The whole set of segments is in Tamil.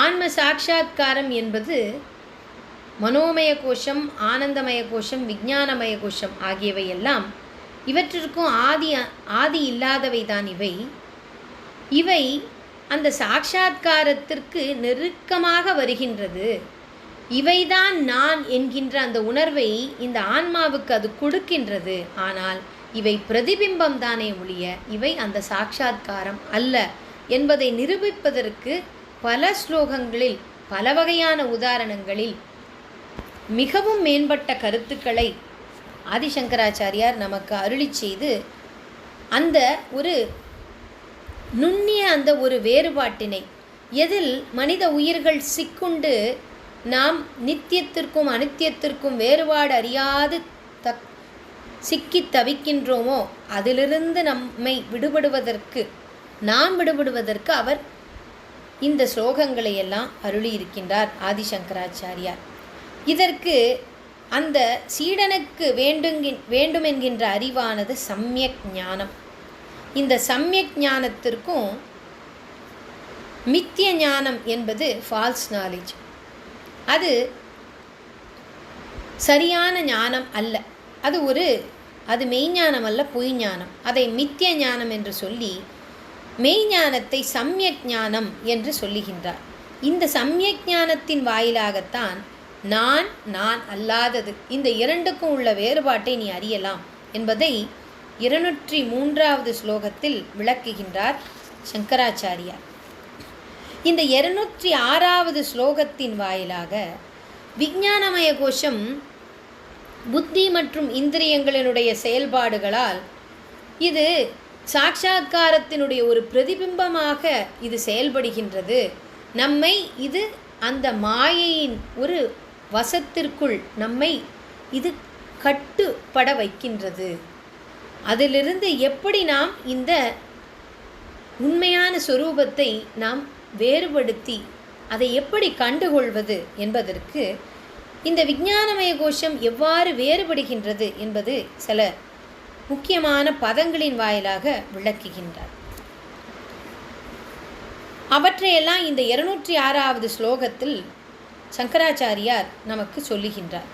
ஆன்ம சாட்சா்காரம் என்பது மனோமய கோஷம் ஆனந்தமய கோஷம் விஞ்ஞானமய கோஷம் ஆகியவை எல்லாம் இவற்றிற்கும் ஆதி ஆதி இல்லாதவை தான் இவை. இவை அந்த சாட்சா்காரத்திற்கு நெருக்கமாக வருகின்றது. இவைதான் நான் என்கின்ற அந்த உணர்வை இந்த ஆன்மாவுக்கு அது கொடுக்கின்றது. ஆனால் இவை பிரதிபிம்பம் தானே ஒழிய இவை அந்த சாட்சா்காரம் அல்ல என்பதை நிரூபிப்பதற்கு பல ஸ்லோகங்களில் பல வகையான உதாரணங்களில் மிகவும் மேம்பட்ட கருத்துக்களை ஆதிசங்கராச்சாரியார் நமக்கு அருளி செய்து அந்த ஒரு நுண்ணிய அந்த ஒரு வேறுபாட்டினை எதில் மனித உயிர்கள் சிக்குண்டு நாம் நித்தியத்திற்கும் அனித்தியத்திற்கும் வேறுபாடு அறியாது தக் சிக்கி தவிக்கின்றோமோ அதிலிருந்து நம்மை விடுபடுவதற்கு நாம் விடுபடுவதற்கு அவர் இந்த ஸ்லோகங்களை எல்லாம் அருளியிருக்கின்றார் ஆதிசங்கராச்சாரியார். இதற்கு அந்த சீடனுக்கு வேண்டுங்கின் வேண்டுமென்கின்ற அறிவானது சம்யக் ஞானம். இந்த சம்யக் ஞானத்திற்கும் மித்திய ஞானம் என்பது ஃபால்ஸ் நாலேஜ் அது சரியான ஞானம் அல்ல. அது ஒரு அது மெய்ஞானம் அல்ல பொய் ஞானம் அதை மித்திய ஞானம் என்று சொல்லி மெய்ஞானத்தை சம்யக் ஞானம் என்று சொல்லுகின்றார். இந்த சம்யக் ஞானத்தின் வாயிலாகத்தான் நான் நான் அல்லாதது இந்த இரண்டுக்கும் உள்ள வேறுபாட்டை நீ அறியலாம் என்பதை இருநூற்றி மூன்றாவது ஸ்லோகத்தில் விளக்குகின்றார் சங்கராச்சாரியார். இந்த இருநூற்றி ஆறாவது ஸ்லோகத்தின் வாயிலாக விஞ்ஞானமய கோஷம் புத்தி மற்றும் இந்திரியங்களினுடைய செயல்பாடுகளால் இது சாட்சா்காரத்தினுடைய ஒரு பிரதிபிம்பமாக இது செயல்படுகின்றது. நம்மை இது அந்த மாயையின் ஒரு வசத்திற்குள் நம்மை இது கட்டுப்பட வைக்கின்றது. அதிலிருந்து எப்படி நாம் இந்த உண்மையான சொரூபத்தை நாம் வேறுபடுத்தி அதை எப்படி கண்டுகொள்வது என்பதற்கு இந்த விஞ்ஞானமய கோஷம் எவ்வாறு வேறுபடுகின்றது என்பது சில முக்கியமான பதங்களின் வாயிலாக விளக்குகின்றார். அவற்றையெல்லாம் இந்த இருநூற்றி ஆறாவது ஸ்லோகத்தில் சங்கராச்சாரியார் நமக்கு சொல்லுகின்றார்.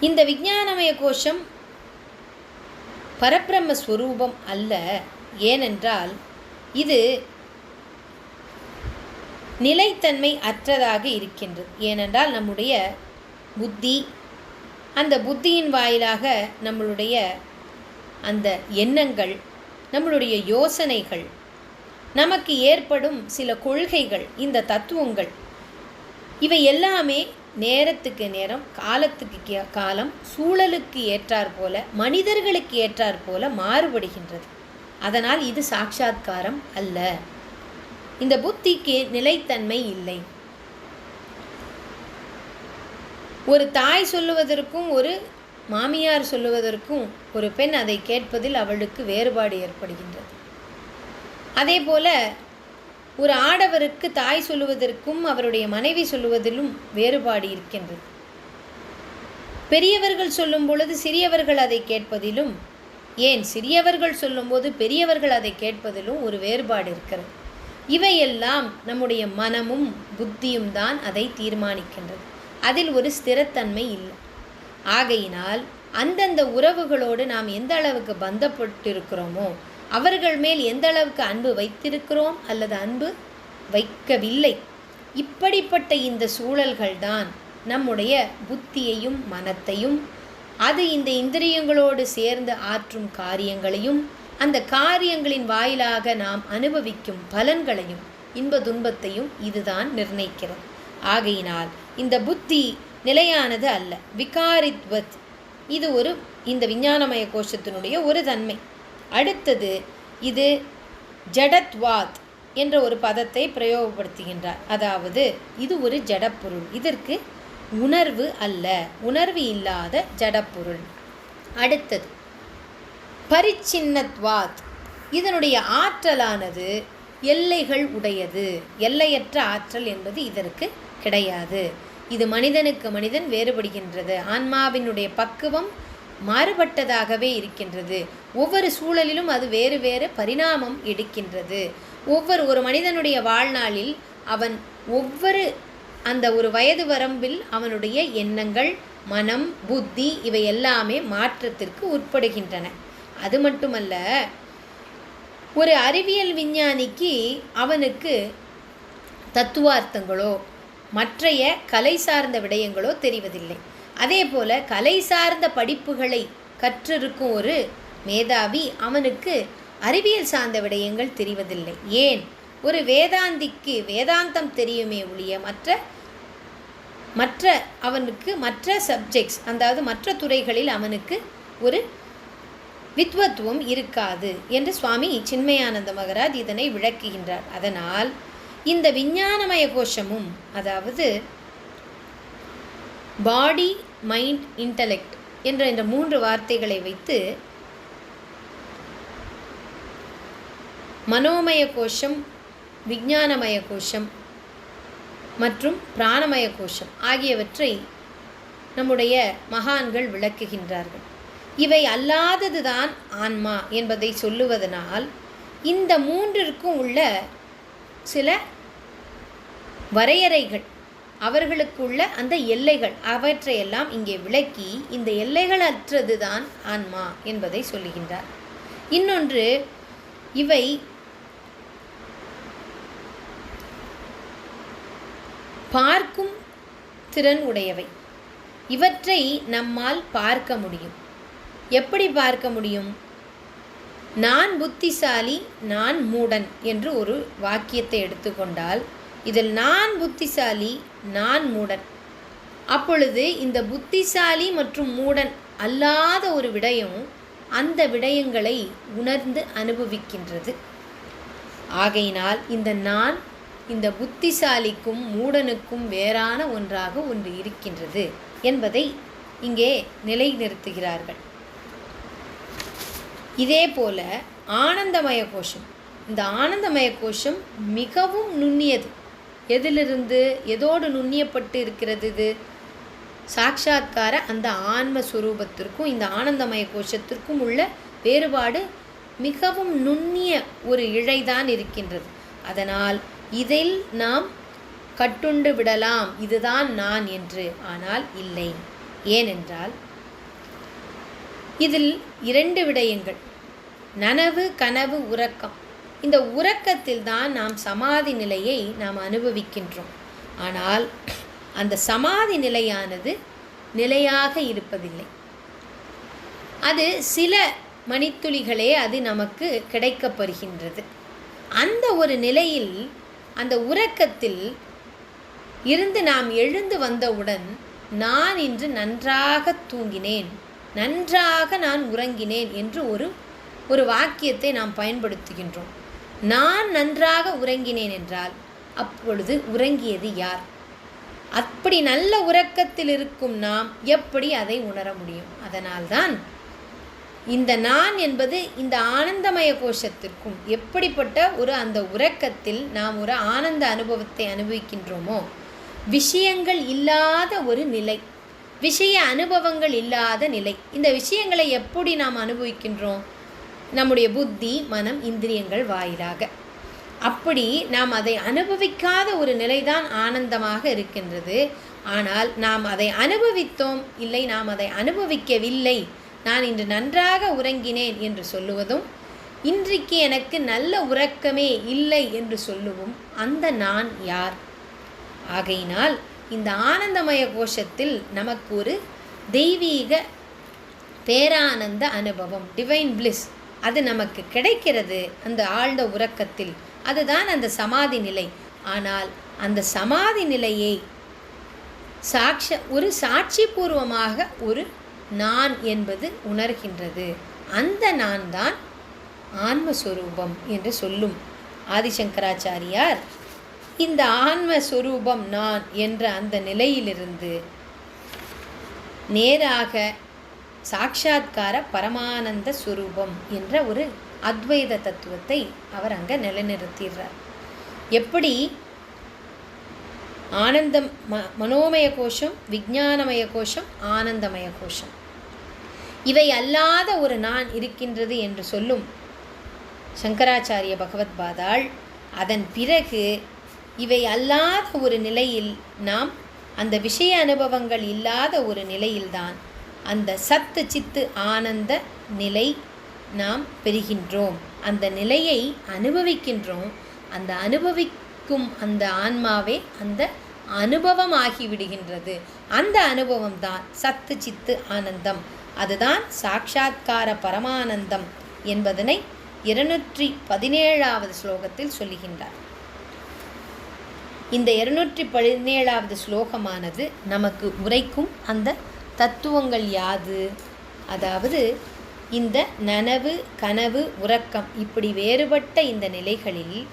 இந்த விஞ்ஞானமய கோஷம் பரபிரம்ம ஸ்வரூபம் அல்ல ஏனென்றால் இது நிலைத்தன்மை அற்றதாக இருக்கின்றது. ஏனென்றால் நம்முடைய புத்தி அந்த புத்தியின் வாயிலாக நம்மளுடைய அந்த எண்ணங்கள் நம்மளுடைய யோசனைகள் நமக்கு ஏற்படும் சில கொள்கைகள் இந்த தத்துவங்கள் இவை எல்லாமே நேரத்துக்கு நேரம் காலத்துக்கு கே- காலம் சூழலுக்கு ஏற்றாற் போல மனிதர்களுக்கு ஏற்றாற் போல மாறுபடுகின்றது. அதனால் இது சாட்சாத்காரம் அல்ல. இந்த புத்திக்கு நிலைத்தன்மை இல்லை. ஒரு தாய் சொல்லுவதற்கும் ஒரு மாமியார் சொல்லுவதற்கும் ஒரு பெண் அதை கேட்பதில் அவளுக்கு வேறுபாடு ஏற்படுகின்றது. அதே போல ஒரு ஆடவருக்கு தாய் சொல்லுவதற்கும் அவருடைய மனைவி சொல்லுவதிலும் வேறுபாடு இருக்கின்றது. பெரியவர்கள் சொல்லும் பொழுது சிறியவர்கள் அதை கேட்பதிலும் ஏன் சிறியவர்கள் சொல்லும்போது பெரியவர்கள் அதை கேட்பதிலும் ஒரு வேறுபாடு இருக்கிறது. இவையெல்லாம் நம்முடைய மனமும் புத்தியும் தான் அதை தீர்மானிக்கின்றது. அதில் ஒரு ஸ்திரத்தன்மை இல்லை. ஆகையினால் அந்தந்த உறவுகளோடு நாம் எந்த அளவுக்கு பந்தப்பட்டிருக்கிறோமோ அவர்கள் மேல் எந்த அளவுக்கு அன்பு வைத்திருக்கிறோம் அல்லது அன்பு வைக்கவில்லை இப்படிப்பட்ட இந்த சூழல்கள்தான் நம்முடைய புத்தியையும் மனத்தையும் அது இந்த இந்திரியங்களோடு சேர்ந்து ஆற்றும் காரியங்களையும் அந்த காரியங்களின் வாயிலாக நாம் அனுபவிக்கும் பலன்களையும் இன்ப துன்பத்தையும் இதுதான் நிர்ணயிக்கிறது. ஆகையினால் இந்த புத்தி நிலையானது அல்ல. விகாரித்வத். இது ஒரு இந்த விஞ்ஞானமய கோஷத்தினுடைய ஒரு தன்மை. அடுத்தது இது ஜடத்வாத் என்ற ஒரு பதத்தை பிரயோகப்படுத்துகின்றார். அதாவது இது ஒரு ஜடப்பொருள். இதற்கு உணர்வு அல்ல. உணர்வு இல்லாத ஜடப்பொருள். அடுத்தது பரிச்சின்னத்வாத். இதனுடைய ஆற்றலானது எல்லைகள் உடையது. எல்லையற்ற ஆற்றல் என்பது இதற்கு கிடையாது. இது மனிதனுக்கு மனிதன் வேறுபடுகின்றது. ஆன்மாவினுடைய பக்குவம் மாறுபட்டதாகவே இருக்கின்றது. ஒவ்வொரு சூழலிலும் அது வேறு வேறு பரிணாமம் எடுக்கின்றது. ஒவ்வொரு ஒரு மனிதனுடைய வாழ்நாளில் அவன் ஒவ்வொரு அந்த ஒரு வயது வரம்பில் அவனுடைய எண்ணங்கள் மனம் புத்தி இவை எல்லாமே மாற்றத்திற்கு உட்படுகின்றன. அது மட்டுமல்ல ஒரு அறிவியல் விஞ்ஞானிக்கு அவனுக்கு தத்துவார்த்தங்களோ மற்றைய கலை சார்ந்த விடயங்களோ தெரிவதில்லை. அதே போல கலை சார்ந்த படிப்புகளை கற்றிருக்கும் ஒரு மேதாவி அவனுக்கு அறிவியல் சார்ந்த விடயங்கள் தெரிவதில்லை. ஏன்? ஒரு வேதாந்திக்கு வேதாந்தம் தெரியுமே ஒழிய மற்ற மற்ற அவனுக்கு மற்ற சப்ஜெக்ட்ஸ் அதாவது மற்ற துறைகளில் அவனுக்கு ஒரு வித்வத்துவம் இருக்காது என்று சுவாமி சின்மயானந்த மகராஜ் இதனை விளக்குகின்றார். அதனால் இந்த விஞ்ஞானமய கோஷமும் அதாவது பாடி மைண்ட் இன்டலெக்ட் என்ற இந்த மூன்று வார்த்தைகளை வைத்து மனோமய கோஷம் விஞ்ஞானமய கோஷம் மற்றும் பிராணமய கோஷம் ஆகியவற்றை நம்முடைய மகான்கள் விளக்குகின்றார்கள். இவை அல்லாததுதான் ஆன்மா என்பதை சொல்லுவதனால் இந்த மூன்றிற்கும் உள்ள சில வரையறைகள். அவர்களுக்குள்ள அந்த எல்லைகள் அவற்றையெல்லாம் இங்கே விளக்கி இந்த எல்லைகள் அற்றதுதான் ஆன்மா என்பதை சொல்லுகின்றார். இன்னொன்று இவை பார்க்கும் திறன் உடையவை. இவற்றை நம்மால் பார்க்க முடியும். எப்படி பார்க்க முடியும்? நான் புத்திசாலி நான் மூடன் என்று ஒரு வாக்கியத்தை எடுத்துக்கொண்டால் இதில் நான் புத்திசாலி நான் மூடன். அப்பொழுது இந்த புத்திசாலி மற்றும் மூடன் அல்லாத ஒரு விடயம் அந்த விடயங்களை உணர்ந்து அனுபவிக்கின்றது. ஆகையினால் இந்த நான் இந்த புத்திசாலிக்கும் மூடனுக்கும் வேறான ஒன்றாக ஒன்று இருக்கின்றது என்பதை இங்கே நிலைநிறுத்துகிறார்கள். இதே போல ஆனந்தமய கோஷம் இந்த ஆனந்தமய கோஷம் மிகவும் நுண்ணியது. எதிலிருந்து எதோடு நுண்ணியப்பட்டு இருக்கிறது இது? சாட்சாத்கார அந்த ஆன்ம சுரூபத்திற்கும் இந்த ஆனந்தமய கோஷத்திற்கும் உள்ள வேறுபாடு மிகவும் நுண்ணிய ஒரு இழைதான் இருக்கின்றது. அதனால் இதில் நாம் கட்டுண்டு விடலாம் இதுதான் நான் என்று ஆனால் இல்லை. ஏனென்றால் இதில் இரண்டு விடயங்கள். நனவு கனவு உறக்கம். இந்த உறக்கத்தில் தான் நாம் சமாதி நிலையை நாம் அனுபவிக்கின்றோம். ஆனால் அந்த சமாதி நிலையானது நிலையாக இருப்பதில்லை. அது சில மணித்துளிகளே அது நமக்கு கிடைக்கப்படுகின்றது. அந்த ஒரு நிலையில் அந்த உறக்கத்தில் இருந்து நாம் எழுந்து வந்தவுடன் நான் இன்று நன்றாக தூங்கினேன் நன்றாக நான் உறங்கினேன் என்று ஒரு ஒரு வாக்கியத்தை நாம் பயன்படுத்துகின்றோம். நான் நன்றாக உறங்கினேன் என்றால் அப்பொழுது உறங்கியது யார்? அப்படி நல்ல உறக்கத்தில் இருக்கும் நாம் எப்படி அதை உணர முடியும்? அதனால்தான் இந்த நான் என்பது இந்த ஆனந்தமய கோஷத்திற்கும் எப்படிப்பட்ட ஒரு அந்த உறக்கத்தில் நாம் ஒரு ஆனந்த அனுபவத்தை அனுபவிக்கின்றோமோ விஷயங்கள் இல்லாத ஒரு நிலை விஷய அனுபவங்கள் இல்லாத நிலை இந்த விஷயங்களை எப்படி நாம் அனுபவிக்கின்றோம்? நம்முடைய புத்தி மனம் இந்திரியங்கள் வாயிலாக. அப்படி நாம் அதை அனுபவிக்காத ஒரு நிலைதான் ஆனந்தமாக இருக்கின்றது. ஆனால் நாம் அதை அனுபவித்தோம் இல்லை நாம் அதை அனுபவிக்கவில்லை. நான் இன்று நன்றாக உறங்கினேன் என்று சொல்லுவதும் இன்றைக்கு எனக்கு நல்ல உறக்கமே இல்லை என்று சொல்லுவோம் அந்த நான் யார்? ஆகையினால் இந்த ஆனந்தமய கோஷத்தில் நமக்கு ஒரு தெய்வீக பேரானந்த அனுபவம் டிவைன் பிளிஸ் அது நமக்கு கிடைக்கிறது அந்த ஆழ்ந்த உறக்கத்தில். அதுதான் அந்த சமாதி நிலை. ஆனால் அந்த சமாதி நிலையை சாட்ச ஒரு சாட்சி பூர்வமாக ஒரு நான் என்பது உணர்கின்றது. அந்த நான் தான் ஆன்மஸ்வரூபம் என்று சொல்லும் ஆதிசங்கராச்சாரியார். இந்த ஆன்மஸ்வரூபம் நான் என்ற அந்த நிலையிலிருந்து நேராக சாட்சாத்கார பரமானந்த சுரூபம் என்ற ஒரு அத்வைத தத்துவத்தை அவர் அங்கே நிலைநிறுத்திடுறார். எப்படி? ஆனந்தம் ம மனோமய கோஷம் விஜானமய கோஷம் ஆனந்தமய கோஷம். இவை அல்லாத ஒரு நான் இருக்கின்றது என்று சொல்லும் சங்கராச்சாரிய பகவத் பாதாள் அதன் பிறகு இவை அல்லாத ஒரு நிலையில் நாம் அந்த விஷய அனுபவங்கள் இல்லாத ஒரு நிலையில்தான் அந்த சத்து சித்து ஆனந்த நிலை நாம் பெறுகின்றோம். அந்த நிலையை அனுபவிக்கின்றோம். அந்த அனுபவிக்கும் அந்த ஆன்மாவே அந்த அனுபவம் ஆகிவிடுகின்றது அந்த அனுபவம் தான் சத்து சித்து ஆனந்தம். அதுதான் சாட்சா்கார பரமானந்தம் என்பதனை இருநூற்றி பதினேழாவது ஸ்லோகத்தில் சொல்லுகின்றார். இந்த இருநூற்றி பதினேழாவது ஸ்லோகமானது நமக்கு உரைக்கும் அந்த தத்துவங்கள் யாது? அதாவது இந்த நனவு கனவு உறக்கம் இப்படி வேறுபட்ட இந்த நிலைகளில்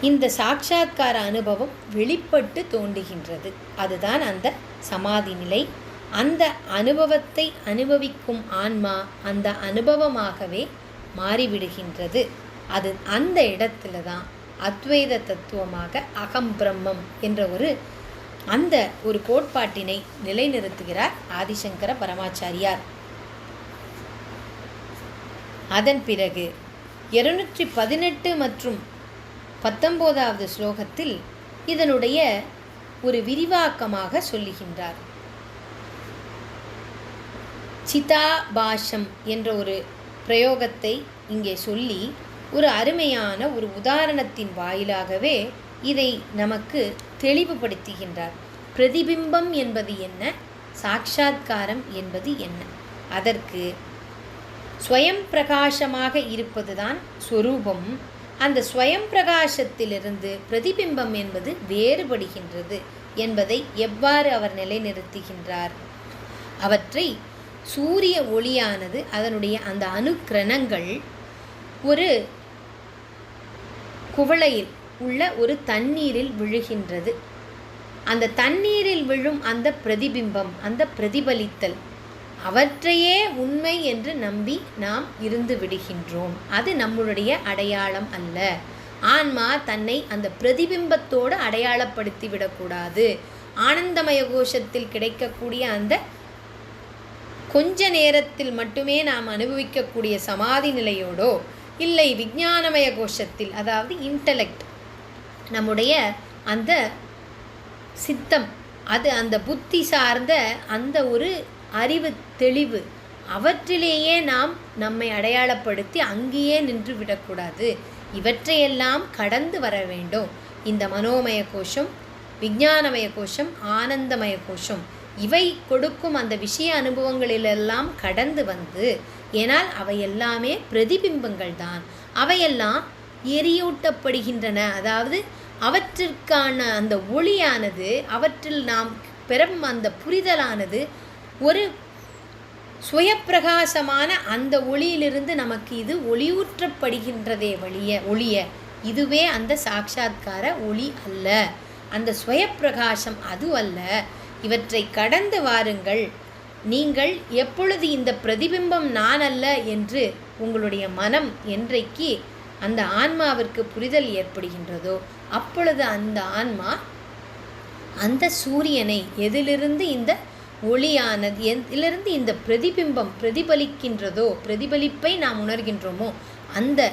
இந்த சாட்சா்கார அனுபவம் வெளிப்பட்டு தோன்றுகின்றது. அதுதான் அந்த சமாதி நிலை. அந்த அனுபவத்தை அனுபவிக்கும் ஆன்மா அந்த அனுபவமாகவே மாறிவிடுகின்றது. அது அந்த இடத்துல தான் அத்வைத தத்துவமாக அகம் பிரம்மம் என்ற ஒரு அந்த ஒரு கோட்பாட்டினை நிலைநிறுத்துகிறார் ஆதிசங்கர பரமாச்சாரியார். அதன் பிறகு இருநூற்றி பதினெட்டு மற்றும் பத்தொம்போதாவது ஸ்லோகத்தில் இதனுடைய ஒரு விரிவாக்கமாக சொல்லுகின்றார். சிதாபாஷம் என்ற ஒரு பிரயோகத்தை இங்கே சொல்லி ஒரு அருமையான ஒரு உதாரணத்தின் வாயிலாகவே இதை நமக்கு தெளிவுபடுத்துகின்றார். பிரதிபிம்பம் என்பது என்ன? சாட்சாத்காரம் என்பது என்ன? அதற்கு ஸ்வயம் பிரகாசமாக இருப்பதுதான் ஸ்வரூபம். அந்த ஸ்வயம் பிரகாசத்திலிருந்து பிரதிபிம்பம் என்பது வேறுபடுகின்றது என்பதை எவ்வாறு அவர் நிலைநிறுத்துகின்றார்? அவற்றை சூரிய ஒளியானது அதனுடைய அந்த அணுக்கிரணங்கள் ஒரு குவளையில் உள்ள ஒரு தண்ணீரில் விழுகின்றது. அந்த தண்ணீரில் விழும் அந்த பிரதிபிம்பம் அந்த பிரதிபலித்தல் அவற்றையே உண்மை என்று நம்பி நாம் இருந்து விடுகின்றோம். அது நம்மளுடைய அடையாளம் அல்ல. ஆன்மா தன்னை அந்த பிரதிபிம்பத்தோடு அடையாளப்படுத்தி விடக்கூடாது. ஆனந்தமய கோஷத்தில் கிடைக்கக்கூடிய அந்த கொஞ்ச நேரத்தில் மட்டுமே நாம் அனுபவிக்கக்கூடிய சமாதி நிலையோடோ இல்லை விஞ்ஞானமய கோஷத்தில் அதாவது இன்டலெக்ட் நம்முடைய அந்த சித்தம் அது அந்த புத்தி சார்ந்த அந்த ஒரு அறிவு தெளிவு அவற்றிலேயே நாம் நம்மை அடையாளப்படுத்தி அங்கேயே நின்று விடக்கூடாது. இவற்றையெல்லாம் கடந்து வர வேண்டும். இந்த மனோமய கோஷம் விஞ்ஞானமய கோஷம் ஆனந்தமய கோஷம் இவை கொடுக்கும் அந்த விஷய அனுபவங்களிலெல்லாம் கடந்து வந்து ஏனால் அவை எல்லாமே பிரதிபிம்பங்கள் தான் அவையெல்லாம் எரியூட்டப்படுகின்றன. அதாவது அவற்றிற்கான அந்த ஒளியானது அவற்றில் நாம் பெறும் அந்த புரிதலானது ஒரு சுயப்பிரகாசமான அந்த ஒளியிலிருந்து நமக்கு இது ஒளியூற்றப்படுகின்றதே வழிய ஒளிய. இதுவே அந்த சாட்சா்கார ஒளி அல்ல. அந்த சுயப்பிரகாசம் அது அல்ல. இவற்றை கடந்து வாருங்கள். நீங்கள் எப்பொழுது இந்த பிரதிபிம்பம் நான் அல்ல என்று உங்களுடைய மனம் என்றைக்கு அந்த ஆன்மாவிற்கு புரிதல் ஏற்படுகின்றதோ அப்பொழுது அந்த ஆன்மா அந்த சூரியனை எதிலிருந்து இந்த ஒளியானது எதிலிருந்து இந்த பிரதிபிம்பம் பிரதிபலிக்கின்றதோ பிரதிபலிப்பை நாம் உணர்கின்றோமோ அந்த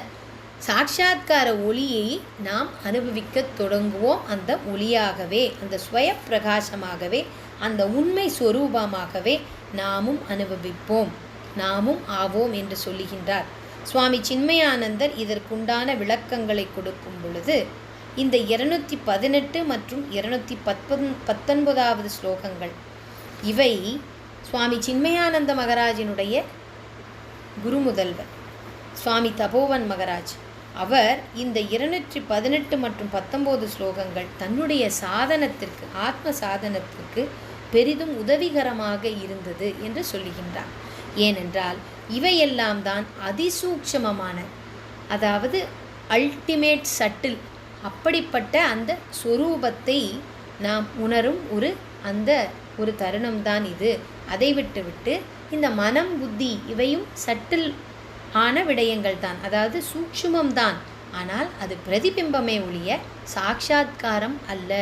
சாட்சாத்கார ஒளியை நாம் அனுபவிக்க தொடங்குவோம். அந்த ஒளியாகவே அந்த ஸ்வய பிரகாசமாகவே அந்த உண்மை ஸ்வரூபமாகவே நாமும் அனுபவிப்போம். நாமும் ஆவோம் என்று சொல்லுகின்றார். சுவாமி சின்மயானந்தர் இதற்குண்டான விளக்கங்களை கொடுக்கும் பொழுது இந்த இருநூத்தி பதினெட்டு மற்றும் இருநூத்தி பத்தொன் பத்தொன்பதாவது ஸ்லோகங்கள். இவை சுவாமி சின்மயானந்த மகராஜினுடைய குருமுதல்வர் சுவாமி தபோவன் மகராஜ். அவர் இந்த இருநூற்றி பதினெட்டு மற்றும் பத்தொம்போது ஸ்லோகங்கள் தன்னுடைய சாதனத்திற்கு ஆத்ம சாதனத்திற்கு பெரிதும் உதவிகரமாக இருந்தது என்று சொல்லுகின்றார். ஏனென்றால் இவையெல்லாம் தான் அதிசூக்ஷமமான. அதாவது அல்டிமேட் சட்டில் அப்படிப்பட்ட அந்த சொரூபத்தை நாம் உணரும் ஒரு அந்த ஒரு தருணம்தான் இது. அதை விட்டுவிட்டு இந்த மனம் புத்தி இவையும் சட்டில் ஆன விடயங்கள் தான் அதாவது சூக்ஷுமம்தான். ஆனால் அது பிரதிபிம்பமே ஒழிய சாட்சாத்காரம் அல்ல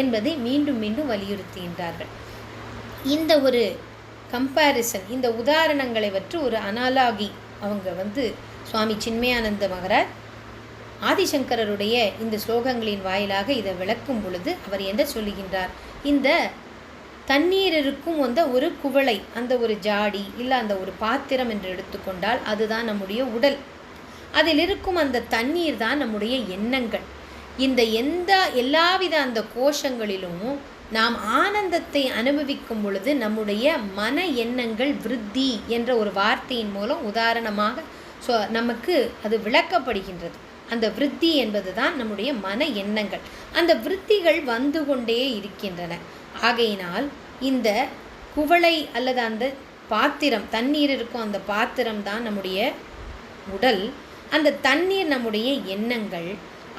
என்பதை மீண்டும் மீண்டும் வலியுறுத்துகின்றார்கள். இந்த ஒரு கம்பேரிசன். இந்த உதாரணங்களை வற்று ஒரு அனாலாகி அவங்க வந்து சுவாமி சின்மயானந்த மகராஜ் ஆதிசங்கரருடைய இந்த ஸ்லோகங்களின் வாயிலாக இதை விளக்கும் பொழுது அவர் என்ன சொல்லுகின்றார்? இந்த தண்ணீர் இருக்கும் அந்த ஒரு குவளை அந்த ஒரு ஜாடி இல்லை அந்த ஒரு பாத்திரம் என்று எடுத்துக்கொண்டால் அதுதான் நம்முடைய உடல். அதில் இருக்கும் அந்த தண்ணீர் தான் நம்முடைய எண்ணங்கள். இந்த எந்த எல்லாவித அந்த கோஷங்களிலும் நாம் ஆனந்தத்தை அனுபவிக்கும் பொழுது நம்முடைய மன எண்ணங்கள் விருத்தி என்ற ஒரு வார்த்தையின் மூலம் உதாரணமாக ஸோ நமக்கு அது விளக்கப்படுகின்றது. அந்த விருத்தி என்பது தான் நம்முடைய மன எண்ணங்கள். அந்த விருத்திகள் வந்து கொண்டே இருக்கின்றன. ஆகையினால் இந்த குவளை அல்லது அந்த பாத்திரம் தண்ணீர் இருக்கும் அந்த பாத்திரம் தான் நம்முடைய உடல். அந்த தண்ணீர் நம்முடைய எண்ணங்கள்.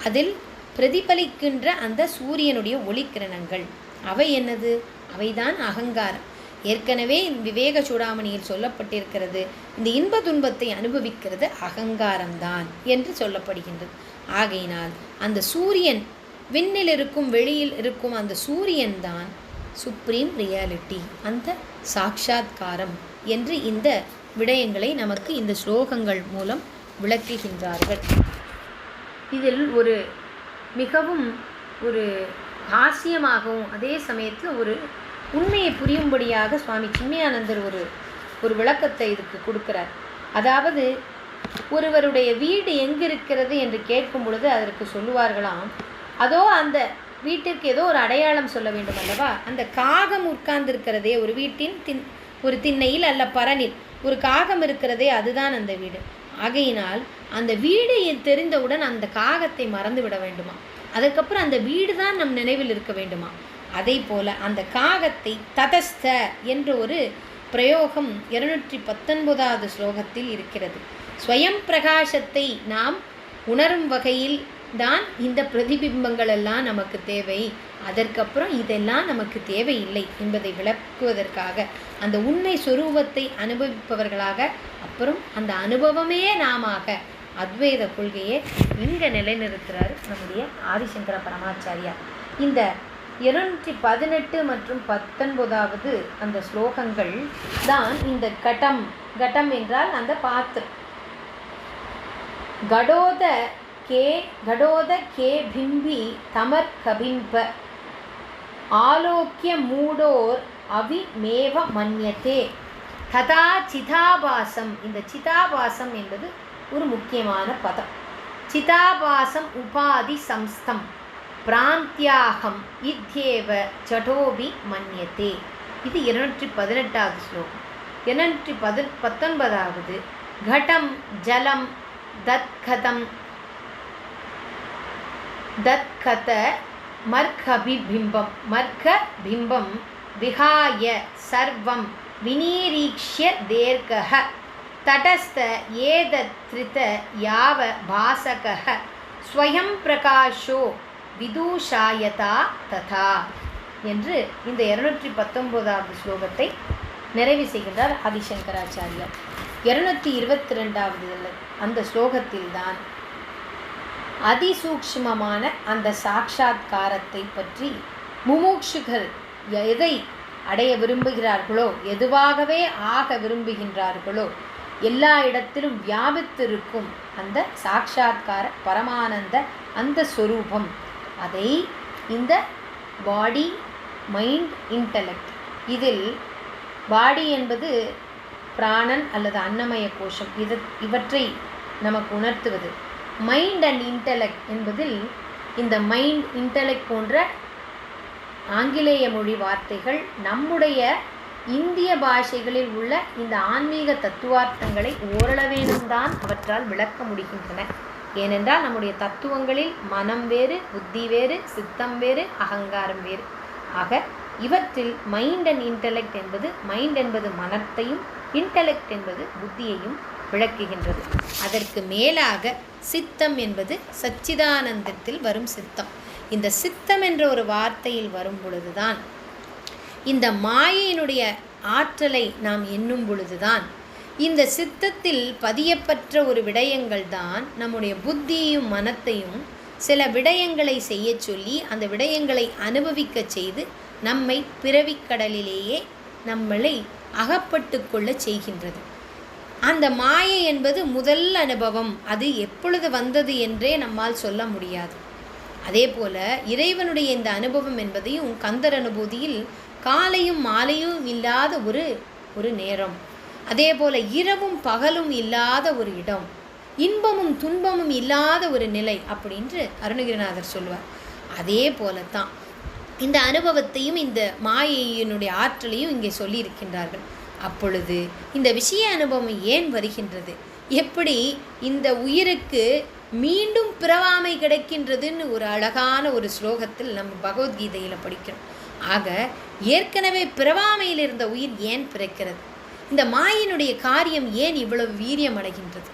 அதில் பிரதிபலிக்கின்ற அந்த சூரியனுடைய ஒளிக்கிரணங்கள். அவை என்னது? அவைதான் அகங்காரம். ஏற்கனவே விவேக சூடாமணியில் சொல்லப்பட்டிருக்கிறது இந்த இன்ப துன்பத்தை அனுபவிக்கிறது அகங்காரம்தான் என்று சொல்லப்படுகின்றது. ஆகையினால் அந்த சூரியன் விண்ணில் இருக்கும் வெளியில் இருக்கும் அந்த சூரியன் தான் சுப்ரீம் ரியாலிட்டி அந்த சாட்சாத்காரம் என்று இந்த விடயங்களை நமக்கு இந்த ஸ்லோகங்கள் மூலம் விளக்குகின்றார்கள். இதில் ஒரு மிகவும் ஒரு ஹாஸ்யமாகவும் அதே சமயத்தில் ஒரு உண்மையை புரியும்படியாக சுவாமி சின்மயானந்தர் ஒரு ஒரு விளக்கத்தை இதுக்கு கொடுக்குறார். அதாவது ஒருவருடைய வீடு எங்கிருக்கிறது என்று கேட்கும் பொழுது அதற்கு சொல்லுவார்களாம் அதோ அந்த வீட்டிற்கு ஏதோ ஒரு அடையாளம் சொல்ல வேண்டும் அல்லவா? அந்த காகம் உட்கார்ந்திருக்கிறதே ஒரு வீட்டின் தின் ஒரு திண்ணையில் அல்ல பரனில். ஒரு காகம் இருக்கிறதே அதுதான் அந்த வீடு. ஆகையினால் அந்த வீடு தெரிந்தவுடன் அந்த காகத்தை மறந்து விட வேண்டுமா அதுக்கப்புறம் அந்த வீடு தான் நம் நினைவில் இருக்க வேண்டுமா? அதே போல் அந்த காகத்தை ததஸ்த என்ற ஒரு பிரயோகம் இருநூற்றி பத்தொன்பதாவது ஸ்லோகத்தில் இருக்கிறது. ஸ்வயம் பிரகாசத்தை நாம் உணரும் வகையில் தான் இந்த பிரதிபிம்பங்கள் எல்லாம் நமக்கு தேவை. அதற்கப்புறம் இதெல்லாம் நமக்கு தேவையில்லை என்பதை விளக்குவதற்காக அந்த உண்மை சுரூபத்தை அனுபவிப்பவர்களாக அப்புறம் அந்த அனுபவமே நாமாக அத்வைத கொள்கையை இங்கே நிலைநிறுத்துகிறார் நம்முடைய ஆதிசங்கர பரமாச்சாரியார். இந்த இருநூற்றி பதினெட்டு மற்றும் பத்தொன்பதாவது அந்த ஸ்லோகங்கள் தான் இந்த கட்டம். கட்டம் என்றால் அந்த பாத்து. கடோத கே கடோத கே பிம்பி தமர் கபிம்ப. ஆலோக்கிய மூடோர் அவிமேவ மன்யத்தே ததா சிதாபாசம். இந்த சிதாபாசம் என்பது ஒரு முக்கியமான பதம். சிதாபாசம் உபாதி சம்ஸ்தம். பிராந்தியாகம் இத்யேவ ஜடோபி மன்யத்தே இது இருநூற்றி பதினெட்டாவது ஸ்லோகம். இருநூற்றி பதி பத்தொன்பதாவது கடம் ஜலம் தத்கதம் தத்கத மர்கபிபிம்பம் மர்க பிம்பம் விஹாய சர்வம் வினீரீக்ஷ்ய தேர்கः தடஸ்த ஏதத்ரித யாவ பாசக ஸ்வயம் பிரகாஷோ விதூஷாயதா ததா என்று இந்த இருநூற்றி பத்தொம்போதாவது ஸ்லோகத்தை நிறைவு செய்கின்றார் ஹரிசங்கராச்சாரியர் இருநூற்றி இருபத்தி ரெண்டாவது அந்த ஸ்லோகத்தில்தான் அதிசூக்ஷ்மமான அந்த சாட்சாத்காரத்தை பற்றி முமூக்ஷுகள் எதை அடைய விரும்புகிறார்களோ எதுவாகவே ஆக விரும்புகின்றார்களோ எல்லா இடத்திலும் வியாபித்திருக்கும் அந்த சாட்சா்கார பரமானந்த அந்த ஸ்வரூபம் அதை இந்த பாடி மைண்ட் இன்டலெக்ட் இதில் பாடி என்பது பிராணன் அல்லது அன்னமய கோஷம். இது இவற்றை நமக்கு உணர்த்துவது. மைண்ட் அண்ட் இன்டலெக்ட் என்பதில் இந்த மைண்ட் இன்டலெக்ட் போன்ற ஆங்கிலேய மொழி வார்த்தைகள் நம்முடைய இந்திய பாஷைகளில் உள்ள இந்த ஆன்மீக தத்துவார்த்தங்களை ஓரளவேனும் தான் அவற்றால் விளக்க முடிகின்றன. ஏனென்றால் நம்முடைய தத்துவங்களில் மனம் வேறு புத்தி வேறு சித்தம் வேறு அகங்காரம் வேறு. ஆக இவற்றில் மைண்ட் அண்ட் இன்டலெக்ட் என்பது மைண்ட் என்பது மனத்தையும் இன்டலெக்ட் என்பது புத்தியையும் விளக்குகின்றது. அதற்கு மேலாக சித்தம் என்பது சச்சிதானந்தத்தில் வரும் சித்தம். இந்த சித்தம் என்ற ஒரு வார்த்தையில் வரும் பொழுதுதான் இந்த மாயையினுடைய ஆற்றலை நாம் எண்ணும் பொழுதுதான் இந்த சித்தத்தில் பதியப்பற்ற ஒரு விடயங்கள் தான் நம்முடைய புத்தியையும் மனத்தையும் சில விடயங்களை செய்ய சொல்லி அந்த விடயங்களை அனுபவிக்க செய்து நம்மை பிறவிக்கடலிலேயே நம்மளை அகப்பட்டு கொள்ள செய்கின்றது. அந்த மாயை என்பது முதல் அனுபவம். அது எப்பொழுது வந்தது என்றே நம்மால் சொல்ல முடியாது. அதே போல இறைவனுடைய இந்த அனுபவம் என்பதையும் கந்தர் அனுபூதியில் காலையும் மாலையும் இல்லாத ஒரு ஒரு நேரம். அதே போல் இரவும் பகலும் இல்லாத ஒரு இடம். இன்பமும் துன்பமும் இல்லாத ஒரு நிலை அப்படின்று அருணகிரிநாதர் சொல்வார் அதே போல தான் இந்த அனுபவத்தையும் இந்த மாயையினுடைய ஆற்றலையும் இங்கே சொல்லியிருக்கின்றார்கள். அப்பொழுது இந்த விஷய அனுபவம் ஏன் வருகின்றது? எப்படி இந்த உயிருக்கு மீண்டும் பிறவாமை கிடைக்கின்றதுன்னு ஒரு அழகான ஒரு ஸ்லோகத்தில் நம்ம பகவத்கீதையில் படிக்கிறோம். ஆக ஏற்கனவே பிறவாமையில் இருந்த உயிர் ஏன் பிறக்கிறது? இந்த மாயினுடைய காரியம் ஏன் இவ்வளவு வீரியம் அடைகின்றது?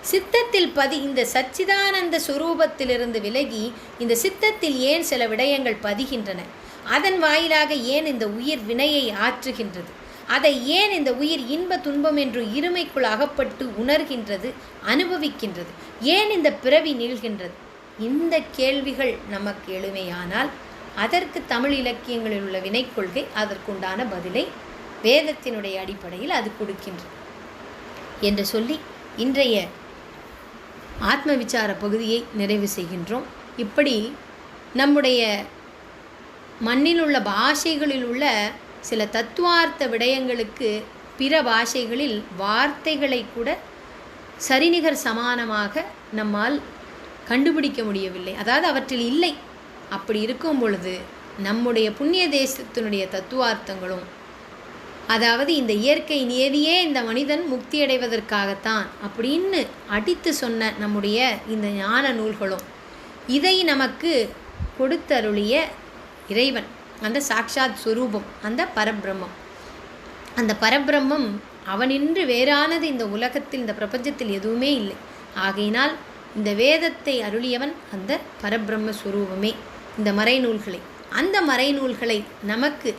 சித்தத்தில் பதி இந்த சச்சிதானந்த சுரூபத்திலிருந்து விலகி இந்த சித்தத்தில் ஏன் சில விடயங்கள் பதிகின்றன? அதன் வாயிலாக ஏன் இந்த உயிர் வினையை ஆற்றுகின்றது? அதை ஏன் இந்த உயிர் இன்ப துன்பம் என்று இருமைக்குள் அகப்பட்டு உணர்கின்றது அனுபவிக்கின்றது? ஏன் இந்த பிறவி நீள்கின்றது இந்த கேள்விகள் நமக்கு எளிமையானால் அதற்கு தமிழ் இலக்கியங்களில் உள்ள வினை கொள்கை அதற்குண்டான பதிலை வேதத்தினுடைய அடிப்படையில் அது கொடுக்கின்றது என்று சொல்லி இன்றைய ஆத்ம விசார பகுதியை நிறைவு செய்கின்றோம். இப்படி நம்முடைய மண்ணில் உள்ள பாஷைகளில் உள்ள சில தத்துவார்த்த விடயங்களுக்கு பிற பாஷைகளில் வார்த்தைகளை கூட சரிநிகர் சமானமாக நம்மால் கண்டுபிடிக்க முடியவில்லை. அதாவது அவற்றில் இல்லை. அப்படி இருக்கும் பொழுது நம்முடைய புண்ணிய தேசத்தினுடைய தத்துவார்த்தங்களும் அதாவது இந்த இயற்கை நியதியே இந்த மனிதன் முக்தி அடைவதற்காகத்தான் அப்படின்னு அடித்து சொன்ன நம்முடைய இந்த ஞான நூல்களும் இதை நமக்கு கொடுத்தருளிய இறைவன் அந்த சாக்ஷாத் சுரூபம் அந்த பரபிரம்மம். அந்த பரபிரம்மம் அவனின்று வேறானது இந்த உலகத்தில் இந்த பிரபஞ்சத்தில் எதுவுமே இல்லை. ஆகையினால் இந்த வேதத்தை அருளியவன் அந்த பரபிரம்ம சுரூபமே. இந்த மறைநூல்களை. அந்த மறைநூல்களை நமக்கு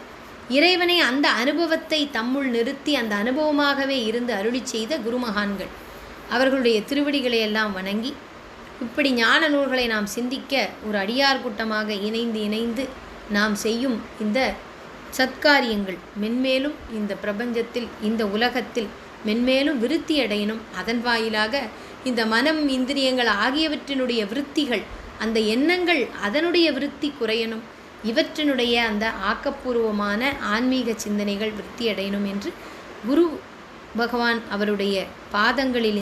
இறைவனை அந்த அனுபவத்தை தம்முள் நிறுத்தி அந்த அனுபவமாகவே இருந்து அருளி செய்த குருமகான்கள். அவர்களுடைய திருவடிகளை எல்லாம் வணங்கி இப்படி ஞான நூல்களை நாம் சிந்திக்க ஒரு அடியார் கூட்டமாக இணைந்து இணைந்து நாம் செய்யும் இந்த சத்காரியங்கள் மென்மேலும் இந்த பிரபஞ்சத்தில் இந்த உலகத்தில் மென்மேலும் விருத்தி அடையணும். அதன் வாயிலாக இந்த மனம் இந்திரியங்கள் ஆகியவற்றினுடைய விருத்திகள் அந்த எண்ணங்கள் அதனுடைய விருத்தி குறையணும். இவற்றினுடைய அந்த ஆக்கப்பூர்வமான ஆன்மீக சிந்தனைகள் விருத்தி அடையணும் என்று குரு பகவான் அவருடைய பாதங்களில்